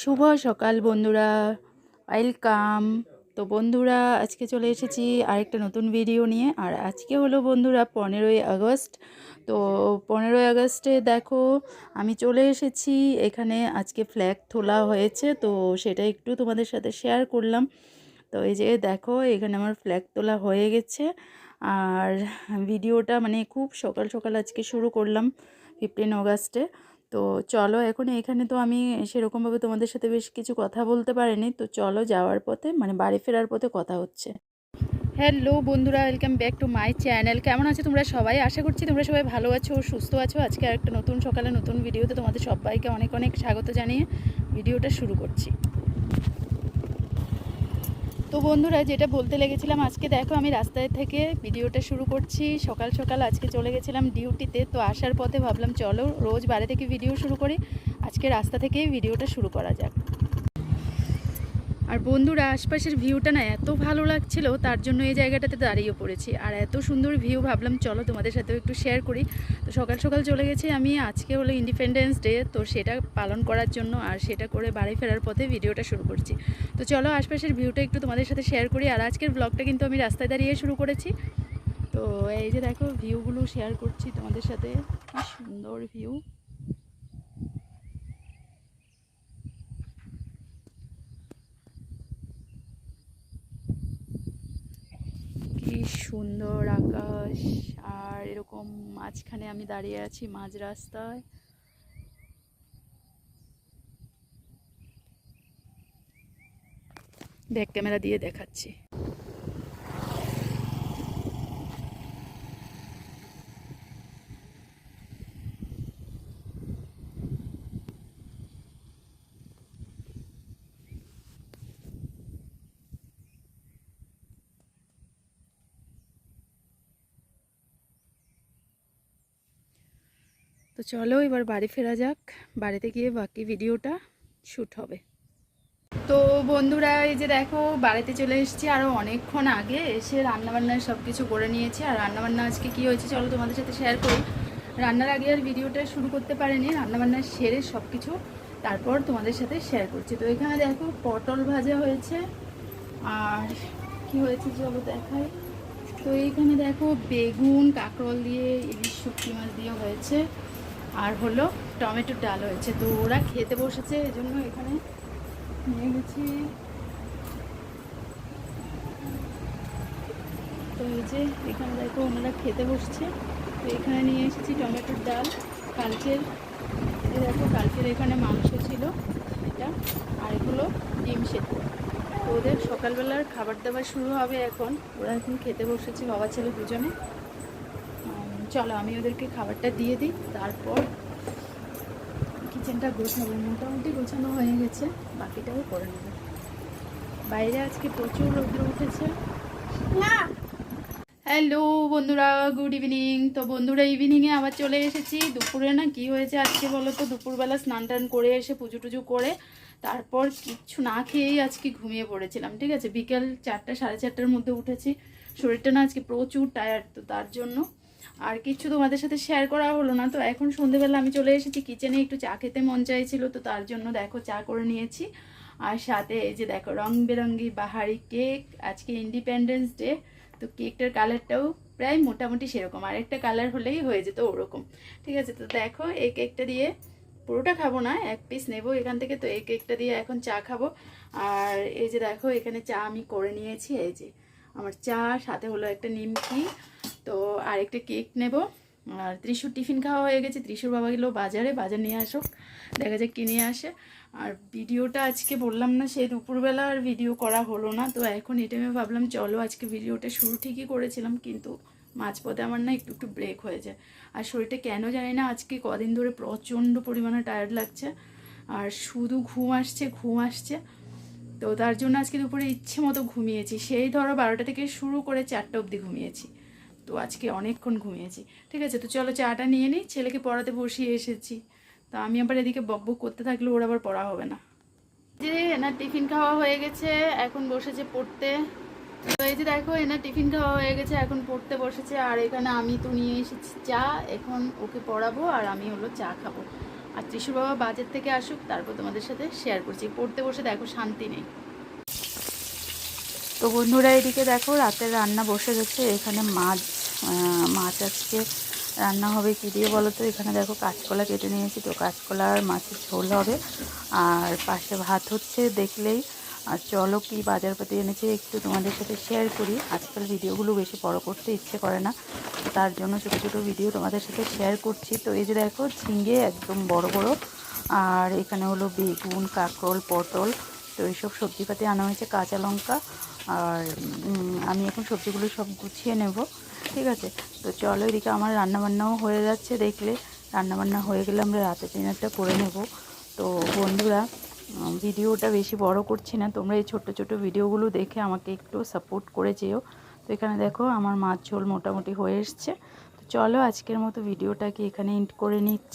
শুভ সকাল বন্ধুরা। ওয়েলকাম তো বন্ধুরা, আজকে চলে এসেছি আরেকটা নতুন ভিডিও নিয়ে। আর আজকে হলো বন্ধুরা পনেরোই আগস্ট। তো পনেরোই আগস্টে দেখো, আমি চলে এসেছি। এখানে আজকে ফ্ল্যাগ তোলা হয়েছে, তো সেটা একটু তোমাদের সাথে শেয়ার করলাম। তো এই যে দেখো, এখানে আমার ফ্ল্যাগ তোলা হয়ে গেছে। আর ভিডিওটা মানে খুব সকাল সকাল আজকে শুরু করলাম ফিফটিন অগাস্টে তো চলো এখন এখানে তো আমি সেরকমভাবে তোমাদের সাথে বেশ কিছু কথা বলতে পারিনি। তো চলো যাওয়ার পথে মানে বাড়ি ফেরার পথে কথা হচ্ছে। হ্যালো বন্ধুরা welcome back to my channel কেমন আছে তোমরা সবাই? আশা করছি তোমরা সবাই ভালো আছো, সুস্থ আছো। আজকে একটা নতুন সকালে নতুন ভিডিওতে তোমাদের সবাইকে অনেক অনেক স্বাগত জানিয়ে ভিডিওটা শুরু করছি। তো বন্ধুরা, যেটা বলতে লেগেছিলাম, আজকে দেখো আমি রাস্তায় থেকে ভিডিওটা শুরু করছি। সকাল সকাল আজকে চলে গেছিলাম ডিউটিতে, তো আসার পথে ভাবলাম, চলো রোজ বাড়ি থেকে ভিডিও শুরু করি। আজকে রাস্তা থেকেই ভিডিওটা শুরু করা যাক। আর বন্ধুরা, আশপাশের ভিউটা না এত ভালো লাগছিল, তার জন্য এই জায়গাটাতে দাঁড়িয়ে পড়েছি। আর এত সুন্দর ভিউ, ভাবলাম চলো তোমাদের সাথেও একটু শেয়ার করি। তো সকাল সকাল চলে গেছি আমি, আজকে হলো ইন্ডিপেন্ডেন্স ডে তো সেটা পালন করার জন্য আর সেটা করে বাড়ি ফেরার পথে ভিডিওটা শুরু করছি। তো চলো আশপাশের ভিউটা একটু তোমাদের সাথে শেয়ার করি, আর আজকের ব্লগটা কিন্তু আমি রাস্তায় দাঁড়িয়ে শুরু করেছি। তো এই যে দেখো ভিউগুলো শেয়ার করছি তোমাদের সাথে। কি সুন্দর ভিউ কি সুন্দর আকাশ, আর এরকম মাঝখানে আমি দাঁড়িয়ে আছি মাঝ রাস্তায়। ব্যাক ক্যামেরা দিয়ে দেখাচ্ছি তো চলো এবার বাড়ি ফেরা যাক। বাড়িতে গিয়ে বাকি ভিডিওটা শ্যুট হবে। তো বন্ধুরা, এই যে দেখো, বাড়িতে চলে এসেছি আরও অনেকক্ষণ আগে। এসে রান্নাবান্নার সব কিছু করে নিয়েছি। আর রান্নাবান্না আজকে কী হয়েছে চলো তোমাদের সাথে শেয়ার করি। রান্নার আগে আর ভিডিওটা শুরু করতে পারিনি। রান্নাবান্না সেরে সব কিছু তারপর তোমাদের সাথে শেয়ার করছি। তো এখানে দেখো, পটল ভাজা হয়েছে। আর কি হয়েছে চলো দেখাই। তো এইখানে দেখো, বেগুন, কাঁকরোল দিয়ে, ইলিশ শুটকি মাছ দিয়ে হয়েছে। আর হলো টমেটোর ডাল হয়েছে। তো ওরা খেতে বসেছে এই জন্য এখানে নিয়ে গেছি তো এই যে এখানে দেখো ওনারা খেতে বসছে। তো এখানে নিয়ে এসেছি টমেটোর ডাল, কালকের, এই দেখো কালকের এখানে মাংস ছিল এটা, আর এগুলো ডিম সেদ্ধ। ওদের সকালবেলার খাবার দাবার শুরু হবে এখন। ওরা এখন খেতে বসেছে বাবা ছেলে দুজনে। চলো আমি ওদেরকে খাবারটা দিয়ে দিই তারপর কিচেনটা গোছাবো। মোটামুটি গোছানো হয়ে গেছে বাকিটাও করে নেব। বাইরে আজকে প্রচুর রৌদ্র উঠেছে। হ্যালো বন্ধুরা গুড ইভিনিং তো বন্ধুরা ইভিনিংয়ে আবার চলে এসেছি। দুপুরে না কি হয়েছে আজকে বলো তো? দুপুরবেলা স্নান টান করে এসে পুজো টুজো করে তারপর কিচ্ছু না খেয়েই আজকে ঘুমিয়ে পড়েছিলাম ঠিক আছে? বিকেল চারটা সাড়ে চারটার মধ্যে উঠেছি। শরীরটা না আজকে প্রচুর টায়ার্ড তো তার জন্য আর কিছু তোমাদের সাথে শেয়ার করা হলো না। তো এখন সন্ধেবেলা আমি চলে এসেছি কিচেনে একটু চা খেতে মন চাইছিল, তো তার জন্য দেখো চা করে নিয়েছি। আর সাথে এই যে দেখো রং বেরঙ্গি বাহারি কেক আজকে ইন্ডিপেন্ডেন্স ডে তো কেকটার কালারটাও প্রায় মোটামুটি সেরকম। আর একটা কালার হলেই হয়ে যেত ওরকম। ঠিক আছে, তো দেখো এই কেকটা দিয়ে পুরোটা খাব না, এক পিস নেব এখান থেকে, তো এই কেকটা দিয়ে এখন চা খাব। আর এই যে দেখো এখানে চা আমি করে নিয়েছি, এই যে আমার চা, সাথে হলো একটা নিমকি তো আর একটা কেক নেব। আর ত্রিশুর টিফিন খাওয়া হয়ে গেছে। ত্রিশুর বাবা গেলো বাজারে, বাজার নিয়ে আসুক। দেখা যাক কিনে আসে। আর ভিডিওটা আজকে বললাম না সেই দুপুরবেলা আর ভিডিও করা হলো না। তো এখন এই আমি ভাবলাম, চলো আজকে ভিডিওটা শুরু ঠিকই করেছিলাম, কিন্তু মাঝপথে আমার না একটু একটু ব্রেক হয়ে যায়। আর শরীরটা কেন জানি না, আজকে কদিন ধরে প্রচণ্ড পরিমাণে টায়ার্ড লাগছে। আর শুধু ঘুম আসছে ঘুম আসছে। তো তার জন্য আজকে দুপুরে ইচ্ছে মতো ঘুমিয়েছি। সেই ধরো বারোটা থেকে শুরু করে চারটা অবধি ঘুমিয়েছি। তো আজকে অনেকক্ষণ ঘুমিয়েছি। ঠিক আছে, তো চলো চাটা নিয়ে নিই, ছেলেকে পড়াতে বসিয়ে এসেছি। তা আমি আবার এদিকে বকবক করতে থাকলে ওর আবার পড়া হবে না। যে এনার টিফিন খাওয়া হয়ে গেছে, এখন বসেছে পড়তে। তো এই যে দেখো, এনার টিফিন খাওয়া হয়ে গেছে, এখন পড়তে বসেছে। আর এখানে আমি তো নিয়ে এসেছি চা, এখন ওকে পড়াবো আর আমি হলো চা খাব। আর ত্রিশুর বাবা বাজার থেকে আসুক, তারপর তোমাদের সাথে শেয়ার করছি। পড়তে বসে দেখো শান্তি নেই। তো বন্ধুরা, এদিকে দেখো রাতের রান্না বসে গেছে। এখানে মাছ মাছ আজকে রান্না হবে কী দিয়ে বলো তো? এখানে দেখো কাঁচকলা কেটে নিয়েছি তো, কাঁচকলা আর মাছের ঝোল হবে। আর পাশে ভাত হচ্ছে দেখলেই। আর চলো কি বাজারপাতি এনেছে একটু তোমাদের সাথে শেয়ার করি। আজকাল ভিডিওগুলো বেশি বড় করতে ইচ্ছে করে না তার জন্য ছোটো ছোটো ভিডিও তোমাদের সাথে শেয়ার করছি। তো এই যে দেখো ঝিঙ্গে একদম বড় বড়, আর এখানে হলো বেগুন, কাঁকরোল, পটল তো এইসব সবজিপাতি আনা হয়েছে, কাঁচা লঙ্কা। আর আমি এখন সবজিগুলো সব গুছিয়ে নেব, ঠিক আছে? তো চলো এদিকে আমার রান্নাবান্নাও হয়ে যাচ্ছে দেখলে। রান্নাবান্না হয়ে গেলে আমরা রাতে ডিনারটা করে নেব। তো বন্ধুরা ভিডিওটা বেশি বড় করছি না। তোমরা এই ছোট্ট ছোট ভিডিওগুলো দেখে আমাকে একটু সাপোর্ট করে যেও। তো এখানে দেখো, আমার মাছ ঝোল মোটামুটি হয়ে এসছে। তো চলো আজকের মতো ভিডিওটাকে এখানে এন্ড করে নিচ্ছি।